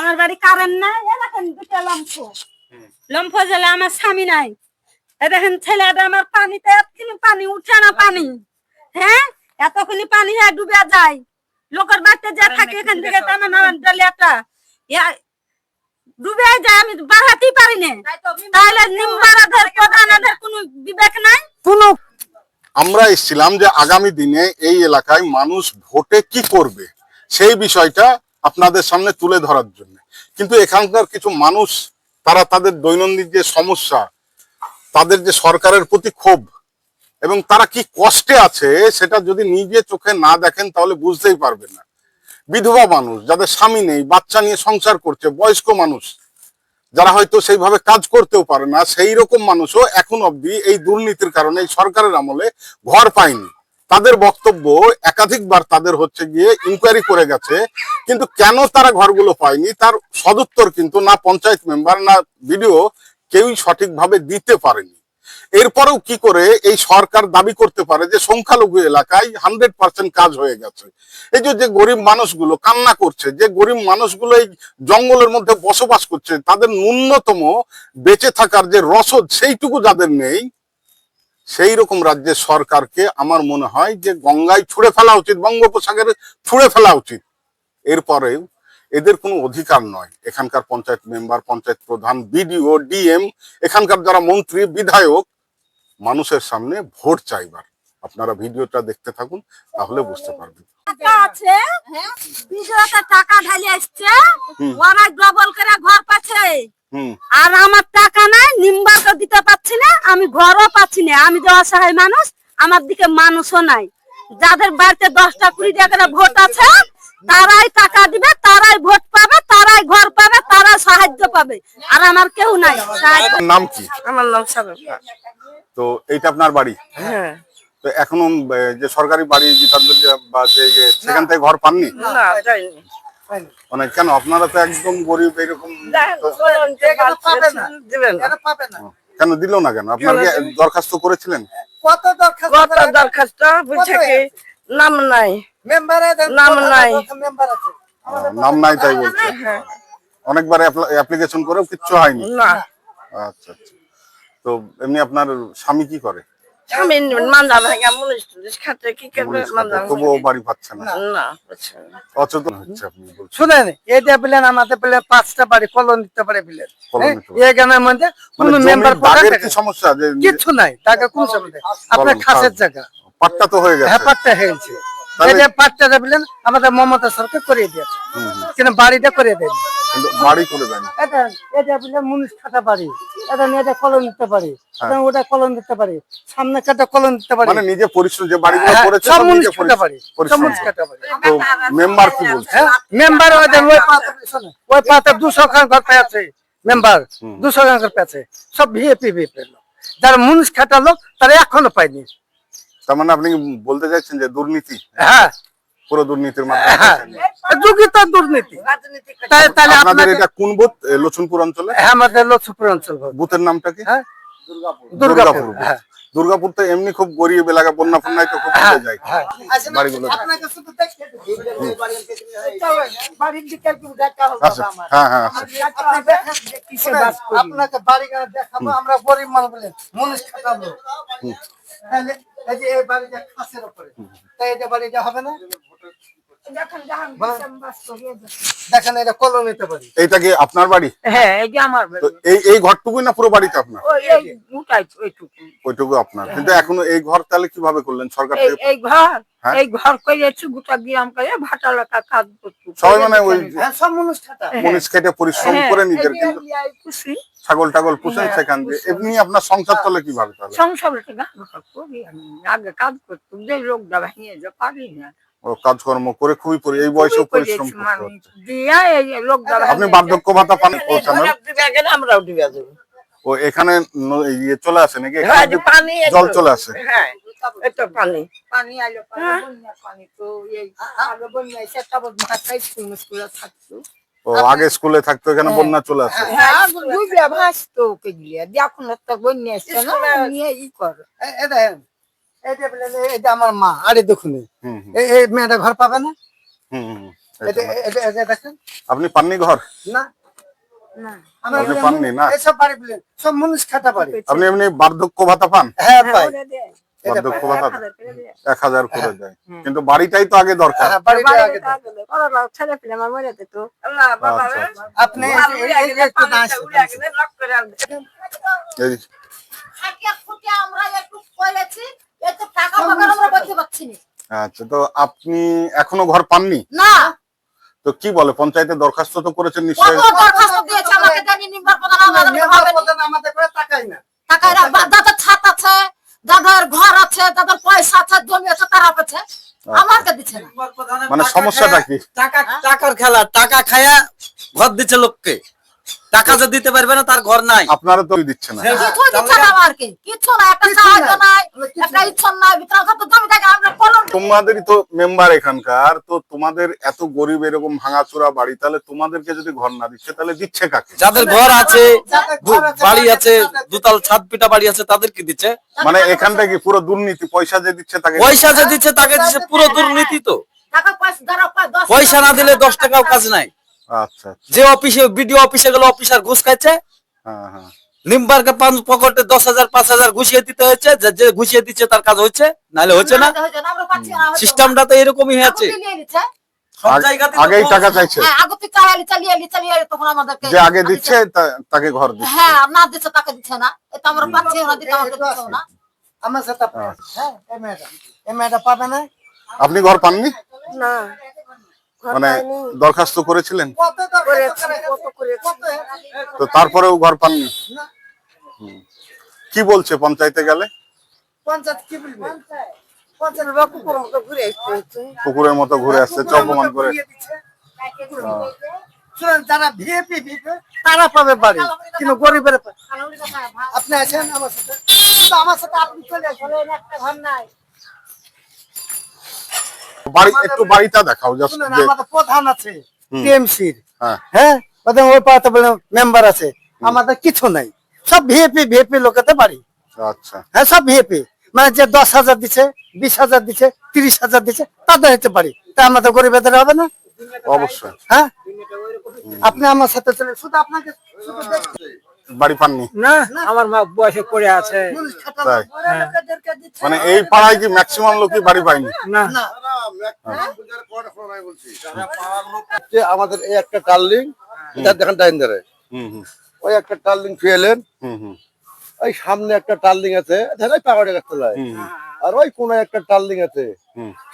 আমার বাড়ি কারেন্ট নাই এ দেখেন দুটো লম্ফ লম্ফ জ্বলে আমার স্বামী নাই। এ দেখেন ছেলেটা আমার পানিতে এতখানি পানি উঠে না পানি। হ্যাঁ? এতখানি পানি হ্যাঁ ডুবে যায়। লোকের বাড়িতে যা থাকে এখান থেকে টানা না ডালিয়াটা ডুবে যায় আমি বাড়াতেই পারি না। তাহলে নিম্বারাদের প্রধানাদের কোনো বিবেক নাই? কোনো আমরা এসেছিলাম যে আগামী দিনে এই এলাকায় মানুষ ভোটে কি করবে? সেই বিষয়টা আপনাদের সামনে তুলে ধরার জন্য। কিন্তু এখানকার কিছু মানুষ, তারা তাদের দৈনন্দিন যে সমস্যা, তাদের যে সরকারের প্রতি ক্ষোভ, এবং তারা কি কষ্টে আছে, সেটা যদি নিজে চোখে না দেখেন, তাহলে বুঝতেই পারবেন না। বিধবা মানুষ, যাদের স্বামী নেই, বাচ্চা নিয়ে সংসার করছে, বয়স্ক মানুষ, যারা হয়তো সেইভাবে কাজ করতেও পারে না সেই রকম মানুষও এখন অবধি এই দুর্নীতির কারণে এই সরকারের আমলে ঘর পায়নি। তাদের বক্তব্য একাধিকবার তাদের হচ্ছে গিয়ে ইনকোয়ারি করে গেছে, কিন্তু কেন তারা ঘরগুলো পায়নি, তার সদুত্তর কিন্তু না পঞ্চায়েত মেম্বার না ভিডিও কেউই সঠিকভাবে দিতে পারেনি। এরপরেও কি করে এই সরকার দাবি করতে পারে যে সংখ্যালঘু এলাকায় হান্ড্রেড পার্সেন্ট কাজ হয়ে গেছে। এই যে গরিব মানুষগুলো কান্না করছে, যে গরিব মানুষগুলো এই জঙ্গলের মধ্যে বসবাস করছে, তাদের ন্যূনতম বেঁচে থাকার যে রসদ সেইটুকু যাদের নেই সেই রকম রাজ্যের সরকারকে আমার মনে হয় যে গঙ্গায় ছুঁড়ে ফেলা উচিত বঙ্গোপসাগরে ছুঁড়ে ফেলা উচিত। এরপরেও এদের কোনো অধিকার নয়। এখানকার পঞ্চায়েত মেম্বার পঞ্চায়েত প্রধান বিডিও ডিএম এখানকার যারা মন্ত্রী বিধায়ক মানুষের সামনে ভোট চাইবার। আপনারা ভিডিওটা দেখতে থাকুন তাহলে বুঝতে পারবেন। টাকা আছে টাকা ঢালি আসছে ওরা ডবল করে ঘর পাচ্ছে। আর আমার টাকা নাই নিম্বারটা দিতে পারছি না আমি ঘরও পাচ্ছি না আমি যে অসহায় মানুষ আমার দিকে মানুষও নাই। যাদের বাড়িতে দশটা কুড়ি টাকা ভোট আছে তারাই টাকা দিবে তারাই ভোট পাবে তারাই ঘর পাবে তারাই সাহায্য পাবে। আর আমার কেউ নাই নাম কি? আমার নাম সাগর তো এইটা আপনার বাড়ি? হ্যাঁ। তো এখনও যে সরকারি বাড়ি বা যে সেখান থেকে ঘর পাননি? না মানে কেন? আপনারা তো একদম গরিব এরকম তো- দিবেন না। কেন দিল না কেন? আপনার দরখাস্ত করেছিলেন? কত দরখাস্ত কত দরখাস্ত? বুঝছে কি? নাম নাই। মেম্বারে নাম নাই। মেম্বার আছে। নাম নাই তাই বলছে। অনেকবার অ্যাপ্লিকেশন করেও কিচ্ছু হয়নি। না। আচ্ছা আচ্ছা। তো এমনি আপনার স্বামী কি করে? স্বামী মান্দা ভাঙা মুনিশ টুনিশ খাতে কি করবে পুলিশ মান্দা খাতে, তবুও বাড়ি পাচ্ছে না। না। অচেতন হচ্ছে আপনি বলছেন। শুনেন এটা প্লেন আমাদের প্লেন পাঁচটা বাড়ি কলন দিতে পারে প্লেন এই গ্রামের মধ্যে মানে কোনো মেম্বার জমির কি সমস্যা? কিছু নাই টাকা কোন সমস্যা আপনার খাসের জায়গা। পাট্টা তো হয়ে গেছে। হ্যাঁ পাট্টা হয়ে তাহলে- এটা আমাদের মমতা সরকার দিয়েছে। কিন্তু বাড়িটা করিয়ে দেয়নি। কিন্তু বাড়ি করে দেয়নি। এটা এটা বলে মুনিশ খাতা বাড়ি। এটা নিয়ে এটা কলম দিতে পারি। ওটা কলম দিতে পারি। সামনে কাটা কলম দিতে পারি। মানে নিজে পরিশ্রম যে বাড়িগুলো হ্যাঁ, করেছে সব সব মুনিশ নিজে কাটা সব মুনিশ করে। কাটা তো মেম্বার কি বলছে? হ্যাঁ মেম্বার ওই ওই পাতা ওই পাতা দুশো খান ঘর পেয়েছে মেম্বার দুশো খান ঘর পেয়েছে সব ভিএপি যারা মুনিশ খাটা লোক তারা এখনও পায়নি। তার মানে আপনি বলতে চাইছেন যে দুর্নীতি? হ্যাঁ। পুরো দুর্নীতির মাধ্যমে হ্যাঁ। দুর্নীতি। তাই- তাহলে আপনাদের এটা কোন বুথ? এ, লছুনপুর অঞ্চলে? হ্যাঁ, আমাদের লক্ষ্মীপুর অঞ্চল। বুথের নামটা কি? হ্যাঁ। দুর্গাপুর। দুর্গাপুর। বুথ। হ্যাঁ। দুর্গাপুর তো এমনি খুব গরিব এলাকা বন্যা ফন্যায় তো খুব হ্যাঁ, হয়ে যায়। হ্যাঁ। বাড়িগুলো। আচ্ছা। হ্যাঁ হ্যাঁ আচ্ছা। আপনাকে বাড়ি দেখাবো আমরা গরিব মানুষ বলে মুনিশ খাটাবো। তাহলে এই যে এই বাড়িটা খাসের উপরে তাই এটা বাড়িটা হবে না? দেখেন এটা কলোনিতে বাড়ি এইটা কি আপনার বাড়ি? হ্যাঁ এই যে আমার এই এই ঘরটুকুই না পুরো বাড়িটা আপনার? ওই এই ওইটুকু ওইটুকু আপনার। কিন্তু এখনও এই ঘর তাহলে কীভাবে করলেন? সরকার থেকে এই ঘর হ্যাঁ? এই ঘর করেছি গোটা গ্রাম করে ভাটা লাগা কাজ করছি সবাই মানে ওই হ্যাঁ সব খেটে পরিশ্রম হ্যাঁ, করে নিজের কিন্তু খুশি ছাগল টাগল পুষেন হ্যাঁ, সেখান দিয়ে। এমনি আপনার সংসার চলে কীভাবে তাহলে? সংসারে আগে কাজ করতাম যে লোকটা ভেঙে যে পারি না। কাজকর্ম করে খুবই পরি এই বয়সেও পরিশ্রম আপনি বার্ধক্য ভাতা পান আমরাও দেবো। ও এখানে ইয়ে চলে আসে নাকি? এখানে হ্যাঁ জল চলে আসে। হ্যাঁ পানি। পানি আলো হ্যাঁ। পানি। তো থাকতো। ও আগে স্কুলে থাকতো এখানে বন্যা চলে আসে। হ্যাঁ দুইটা ভাসতো ওকে গিয়ে এখন তো বন্যা এসছে না নিয়ে ই করে। এটা আমার মা আরে দেখুন এই। মেয়েটা ঘর পাবে না? আপনি পাননি ঘর? না। না। আপনি পাননি, না? এইসব বাড়ি বলেন সব মানুষ খাতা বাড়ি। আপনি এমনি বার্ধক্য ভাতা পান? হ্যাঁ পাই। বার্ধক্য ভাতা এক হাজার করে দেয়। কিন্তু বাড়িটাই তো আগে দরকার। হ্যাঁ আমার আপনি আচ্ছা তো আপনি এখনও ঘর পাননি? না। তো কি বলে পঞ্চায়েতে দরখাস্ত তো করেছেন কত নিশ্চয়ই? দরখাস্ত দিয়েছে আমাকে জানি নিম্বার প্রধান আমাদের হবে না। আমাদের করে তাকাই না। টাকার দাদার ছাদ আছে দাদার ঘর আছে দাদার পয়সা আছে জমি আছে তারা আছে আমাকে দিচ্ছে না। মানে সমস্যাটা কি? টাকা টাকার খেলা টাকা খায়া ঘর দিচ্ছে লোককে। টাকা যে দিতে পারবে না তার ঘর নাই। আপনারা তো দিচ্ছে না। কিছুই দিচ্ছে না আমাকে? কিছু না একটা সাহায্য নাই। একটা ইচ্ছা নাই ভিতরে তো জমি থাকে আমরা কলম তোমাদেরই তো মেম্বার এখানকার তো তোমাদের এত গরিব এরকম ভাঙাচোরা বাড়ি তাহলে তোমাদেরকে যদি ঘর না দিচ্ছে তাহলে দিচ্ছে কাকে? যাদের ঘর আছে বাড়ি আছে দুতাল ছাদ পিটা বাড়ি আছে তাদের কি দিচ্ছে? মানে এখানটা কি পুরো দুর্নীতি? পয়সা যে দিচ্ছে তাকে পয়সা যে দিচ্ছে তাকে দিচ্ছে পুরো দুর্নীতি তো। টাকা পয়সা যারা পয়সা না দিলে দশ টাকাও কাজ নাই। আচ্ছা আচ্ছা। যে অফিসে বিডিও অফিসে গেলে অফিসার ঘুষ খাচ্ছে হ্যাঁ হ্যাঁ। নিম্বারকে পাঁচ পকেটে দশ হাজার পাঁচ হাজার ঘুষিয়ে দিতে হয়েছে। যে- ঘুষিয়ে দিচ্ছে তার কাজ হচ্ছে নাহলে হচ্ছে না। সিস্টেমটা তো এরকমই হয়েছে আগেই টাকা চাইছে। হ্যাঁ চালিয়ে চালিয়ে চালিয়ে তখন আমাদেরকে যে আগে দিচ্ছে তাকে ঘর দিচ্ছে। হ্যাঁ না দিচ্ছে তাকে দিচ্ছে না। এটা আমরা পাচ্ছি না দিতে আমাকে না। আমার সাথে আপনি হ্যাঁ এই মেয়েটা এই মেয়েটা পাবে না? আপনি ঘর পাননি? না। মানে দরখাস্ত করেছিলেন? কত তো তারপরেও ঘর পাননি? কি বলছে পঞ্চায়েতে গেলে? পঞ্চায়েত কি বলবে? পঞ্চায়েত বাবু কোন মতো ঘুরে আসছে কুকুরের মতো ঘুরে আসছে অপমান করে। যারা ভিএপি তারা পাবে বাড়ি কিন্তু গরিবের আপনি আছেন আমার সাথে? কিন্তু আমার সাথে আপনি চলে আসবেন একটা ঘর নাই। বাড়ি একটু বাড়িটা দেখাও জাস্ট আমাদের প্রধান আছে। টিএমসির হ্যাঁ। হ্যাঁ? ওই পাড়াতে বলে মেম্বার আছে। আমাদের কিছু নাই। সব ভিএপি ভিএপি লোকেতে বাড়ি। আচ্ছা। হ্যাঁ সব ভিএপি মানে যে দশ হাজার দিচ্ছে বিশ হাজার দিচ্ছে তিরিশ হাজার দিচ্ছে তাদের হতে পারি তা আমাদের গরিবেদের হবে না? অবশ্যই। হ্যাঁ? আপনি আমার সাথে চলে শুধু আপনাকে বাড়ি পাননি? না আমার মা বয়সে পড়ে আছে। মানে এই পাড়ায় কি ম্যাক্সিমাম লোকই বাড়ি পায়নি? না। আমাদের এই একটা টার্লিং এটা দেখেন টাইম ধরে। ওই একটা টার্লিং হুম ওই সামনে একটা টার্লিং আছে ওই গাছ তলায় আর ওই কোন একটা টার্লিং আছে।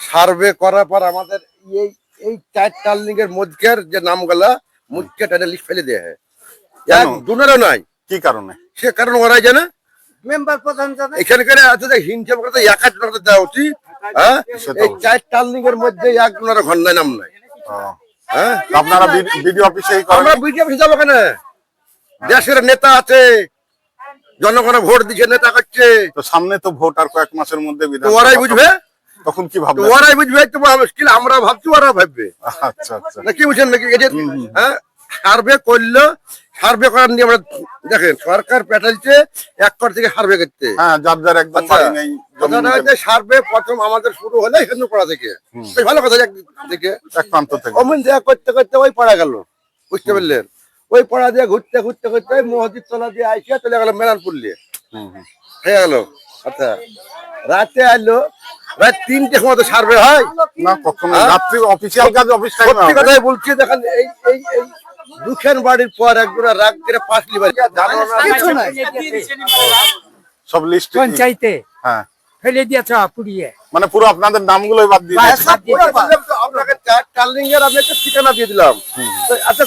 সার্ভে করার পর আমাদের এই এই চার টার্লিং এর মধ্যের যে নামগুলা মুখকে টানে লিস্ট ফেলে দেয়া হয়? এক দুনেরও নাই। কি কারণে? সে কারণ ওরাই জানে মেম্বার প্রধান জানে এখানকার আছে যে হিংসা করতে এক দেওয়া উচিত হ্যাঁ? এই চার টার্লিং এর মধ্যে এক ঘর নাই নাম নাই। হ্যাঁ। আপনারা বিডিও অফিসেই করেন আমরা অফিসে যাব কেন? দেশের নেতা আছে জনগণ ভোট দিচ্ছে নেতা করছে। তো সামনে তো ভোট আর কয়েক মাসের মধ্যে ওরাই বুঝবে? তখন কি তো ভাববেন ওরাই বুঝবে তোমার মুশকিল আমরা ভাবছি ওরা ভাববে। আচ্ছা আচ্ছা। না কি বুঝছেন নাকি? হ্যাঁ সার্ভে করল সার্ভে করার নিয়ে আমরা দেখেন সরকার পেটালছে এক কর থেকে সার্ভে করতে। হ্যাঁ যার যার একদম আচ্ছা, সার্ভে প্রথম আমাদের শুরু হলে হিন্দু পড়া থেকে। ভালো কথা থেকে এক প্রান্ত থেকে। অমন দেয়া করতে করতে ওই পড়া গেল বুঝতে পারলেন? ওই পড়া দিয়ে ঘুরতে ঘুরতে ঘুরতে ওই মসজিদ তলা দিয়ে আইসিয়া চলে গেল মেলানপুর দিয়ে। হয়ে গেল। আচ্ছা রাতে আইলো রাত তিনটে সময় তো সার্ভে হয়। না কখনো। হ্যাঁ? রাত্রি অফিসিয়াল কাজ অফিস কথাই বলছি দেখেন এই এই দুখান বাড়ির পর একজন রাগ করে পাঁচ লিবার জানো না কিছু নাই। সব লিস্ট পঞ্চায়েতে। হ্যাঁ। ফেলে দিয়েছ পুড়িয়ে। মানে পুরো আপনাদের নামগুলোই বাদ দিয়ে আপনাকে টার্লিং এর আমি একটা ঠিকানা দিয়ে দিলাম। আচ্ছা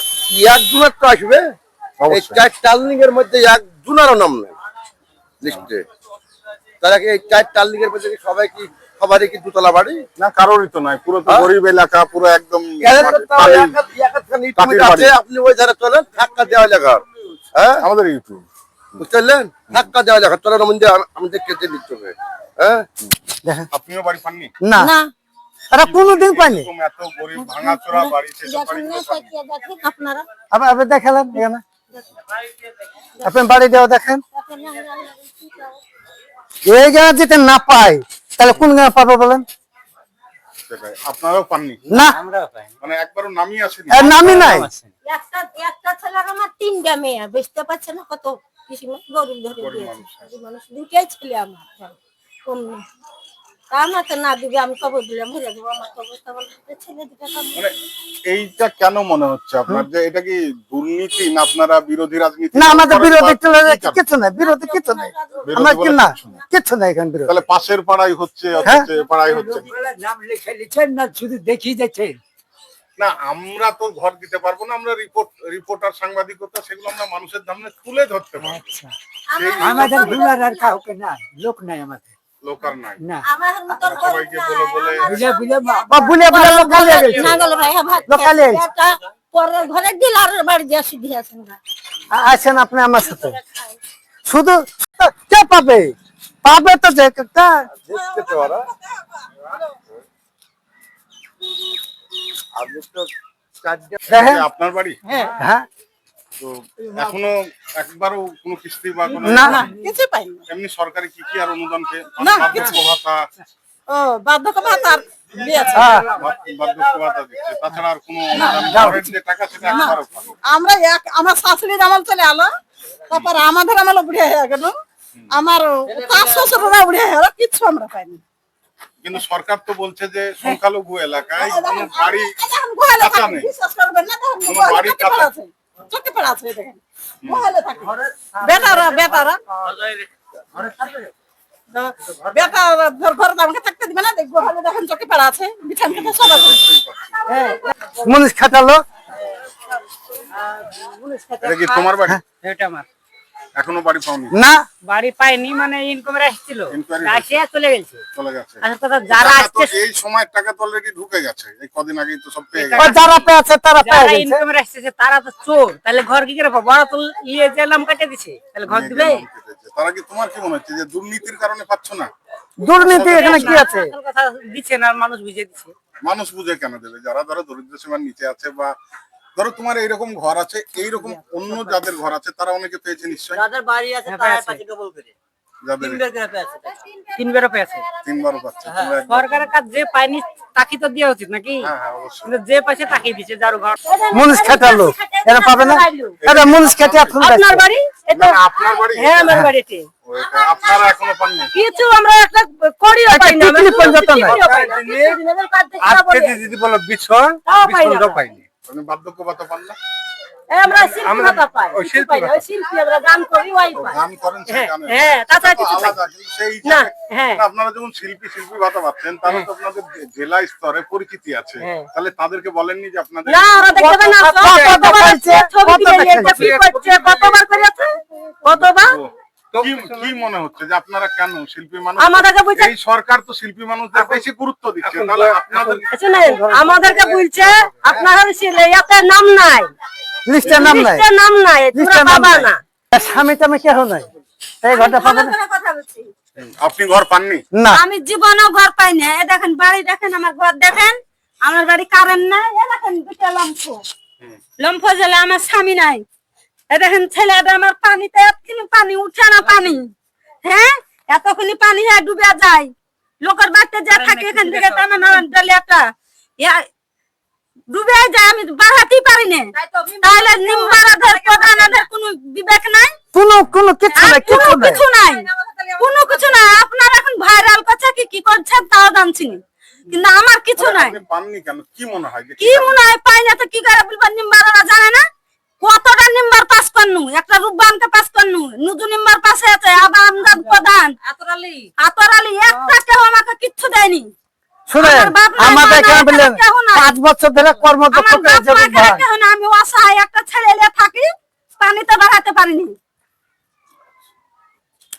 এক জুনার তো আসবে? এই চার টার্লিং এর মধ্যে এক জুনারও নাম নেই। লিস্টে তারা কি এই চার টার্লিং এর মধ্যে কি সবাই কি সবারই কি দুতলা বাড়ি? না কারোরই তো নাই পুরো তো হ্যাঁ? গরিব এলাকা পুরো একদম। আপনি ওই ধারে চলেন ধাক্কা দেওয়া লেখার হ্যাঁ? আমাদের ইউটিউব বুঝতে পারলেন ধাক্কা দেওয়া লেখা চলেন মন্দির আমাদের কেটে দিতে হবে হ্যাঁ? আপনিও বাড়ি পাননি? না। কোনোদিন পায়নি। আপনি দেখালেন এখানে? আপনি বাড়ি দেওয়া দেখেন? এই গাঁ যদি না পাই তাহলে কোন গাঁ পাবো বলেন? আপনারাও পাননি? না। মানে একবারও নামিয়ে আসেনি? নামই নাই। একটা একটা ছেলের আমার তিনটা মেয়ে। বুঝতে পারছে না কত গরিব ধরে দিয়েছে। মানুষ। গরিব মানুষ দুইটাই ছেলে আমার। না না দিবে আমি কবর দিলাম ভরে দেবো আমার তো বলতে ছেলে দুটা মানে এইটা কেন মনে হচ্ছে আপনার? যে এটা কি দুর্নীতি না আপনারা বিরোধী রাজনীতি? না আমাদের বিরোধী বা চলে কি কারণ? কিছু নাই বিরোধী কিছু নাই। আমার কি না কিছু নাই। এখানে বিরোধী। তাহলে পাশের পাড়ায় হচ্ছে হ্যাঁ? হচ্ছে। না। নাম লিখে লিখছেন না শুধু দেখিয়ে যাচ্ছেন না আমরা তো ঘর দিতে পারব না আমরা রিপোর্ট রিপোর্টার সাংবাদিকতা সেগুলো আমরা মানুষের সামনে তুলে ধরতে পারব। আচ্ছা। আমাদের আর কাউকে নাই লোক নাই আমাদের। লোক আর নাই না আমার মতন সবাইকে বলে বলে বুঝে বুঝে মা- বা বুলে বুলে লোক গালিয়ে গেছে না গেল ভাই ভাত লোকালে আইছে। একটা পরের ঘরে ডিলারের বাড়ি দিয়ে আসি দিয়েছেন গা আ- আসেন আপনি আমার সাথে শুধু কে পাবে পাবে তো যে একটা দেখতে তো ওরা আপনি তো চারটে দেখেন যে আপনার বাড়ি হ্যাঁ তো এখনও একবারও কোনো কিস্তি বা কোনো না, না। কিছু পাইনি এমনি সরকারি কি কি আর অনুদান পেয়ে না, বার্ধক্য ভাতা ও বার্ধক্য ভাতার দিয়েছে হ্যাঁ বার্ধক্য ভাতা আর কোনো অনুদান ঘরের যে টাকা সেটা একবারও পাননি। আমরা এক আমার শাশুড়ির আমল চলে আলো তারপর আমাদের আমল বুড়িয়া হয়ে গেল আমার তার শ্বশুররা হয়ে গেল কিচ্ছু আমরা পাইনি কিন্তু সরকার তো বলছে যে সংখ্যালঘু এলাকায় বাড়ি কাঁচা নেই। বাড়ি কাঁচা। চোখে পড়া আছে, দেখেন। মহলে থাকে। বেটারা বেটারা ঘর আমাকে থাকতে দিবে না দেখব গোহালে দেখেন চোখে পড়া আছে বিছান খেতে সব আছে। হ্যাঁ মুনিশ খাটালো এটা কি তোমার বাড়ি? এটা আমার। এখনও বাড়ি পাওনি? না। বাড়ি পাইনি মানে ইনকামের আসছিল। আসিয়া চলে গেছে। চলে গেছে। আচ্ছা কথা যারা আসছে এই সময় টাকা তো অলরেডি ঢুকে গেছে। এই কদিন আগেই তো সব পেয়ে গেছে। যারা পেয়েছে তারা পেয়ে গেছে। আসছে তারা তো চোর তাহলে ঘর কি করে পাবো? বড় তো ইয়ে যে কাটে দিছে। তাহলে ঘর দিবে? নাম কেটেছে। তারা কি তোমার কি মনে হচ্ছে যে দুর্নীতির কারণে পাচ্ছ না? দুর্নীতি এখানে কি আছে? কথা দিচ্ছে না মানুষ বুঝে দিচ্ছে। মানুষ বুঝে কেন দেবে? যারা ধরো দরিদ্র সীমার নিচে আছে বা ধরো তোমার এইরকম ঘর আছে এইরকম অন্য যাদের ঘর আছে তারা অনেকে পেয়েছে নিশ্চয়ই। যাদের বাড়ি আছে হ্যাঁ, তারা। পাচ্ছে ডবল করে। করে একবার- সরকারের কাজ যে পায়নি তাকে তো দেওয়া উচিত নাকি? হ্যাঁ হ্যাঁ যে পাশে তাকে দিচ্ছে যার ঘর। মুনিশ খাটালো এরা পাবে না? এটা মুনিশ খেটে আপনার বাড়ি? আপনার বাড়ি হ্যাঁ আমার বাড়িতে। আপনারা এখনও পাননি। কিছু আমরা একটা করিও পাই না টিকলি পর্যন্ত নাই। টিকলিও পাই না। কিছুদিনের কাজ দেখি না বলে। যদি বলো পাইনি। বার্ধক্য ভাতা পান না আমরা শিল্পী ভাতা পাই পাই না। শিল্পী আমরা গান করি ওই পাই গান করেন হ্যাঁ, হ্যাঁ, তাছাড়া কিছু পাই আলাদা কিন্তু সেই না, হ্যাঁ। আপনারা যখন শিল্পী শিল্পী ভাতা পাচ্ছেন তাহলে তো আপনাদের জেলা স্তরে পরিচিতি আছে হ্যাঁ। তাহলে তাদেরকে বলেননি যে আপনাদের না ওরা দেখতে না কত- কতবার কতবার কি কি মনে হচ্ছে যে আপনারা কেন শিল্পী মানুষ? আমাদেরকে বুঝে এই সরকার তো শিল্পী মানুষদের বেশি গুরুত্ব দিচ্ছে। তাহলে আপনাদের শুনেন আমাদেরকে বলছে আপনার ইয়াতে নাম নাই। লিস্টে নাম নাই। লিস্টে নাম নাই তোমরা লিস্টে নাম পাবা নাই। না। স্বামী টামে কেহ নাই। এই ঘরটা পাবে না। কথা বলছি। আপনি ঘর পাননি? না। আমি জীবনেও ঘর পাই না এ দেখেন বাড়ি দেখেন আমার ঘর দেখেন। আমার বাড়ি কারেন্ট নাই। এ দেখেন দুটা লম্ফ। লম্ফ জ্বলে আমার স্বামী নাই। দেখেন ছেলেটা আমার পানিতে এতখানি পানি উঠে না পানি। হ্যাঁ? এতখানি পানি হ্যাঁ ডুবে যায়। লোকের বাড়িতে যা থাকে এখান থেকে একটা ডুবে যায় আমি বাড়াতেই পারি না। তাহলে নিম্বারাধের প্রধানাধের কোনো বিবেক নাই? কোনো কোনো কিছু নাই কোনো কিছু নাই। কোনো কিছু নাই। আপনার এখন ভাইরাল করছে কি কি করছেন তাও জানছি না। কিন্তু আমার কিছু নাই। পাননি কেন? কি মনে হয় কি মনে হয়? পাই না তো কি করে বলবার নিম্বাররা জানে না। কতটা নিম্বার পাস করনু? একটা রূপবানকে পাস করনু? নুজু নিম্বার পাশে আছে আবার আমদাদ প্রধান। আতরালি। একটা কেউ আমাকে কিচ্ছু দেয়নি। শুনেন আমার আমাদের মা বললেন পাঁচ বছর ধরে কর্মদক্ষ আমি অসহায় একটা ছেলে থাকি পানিতে বাড়াতে পারিনি।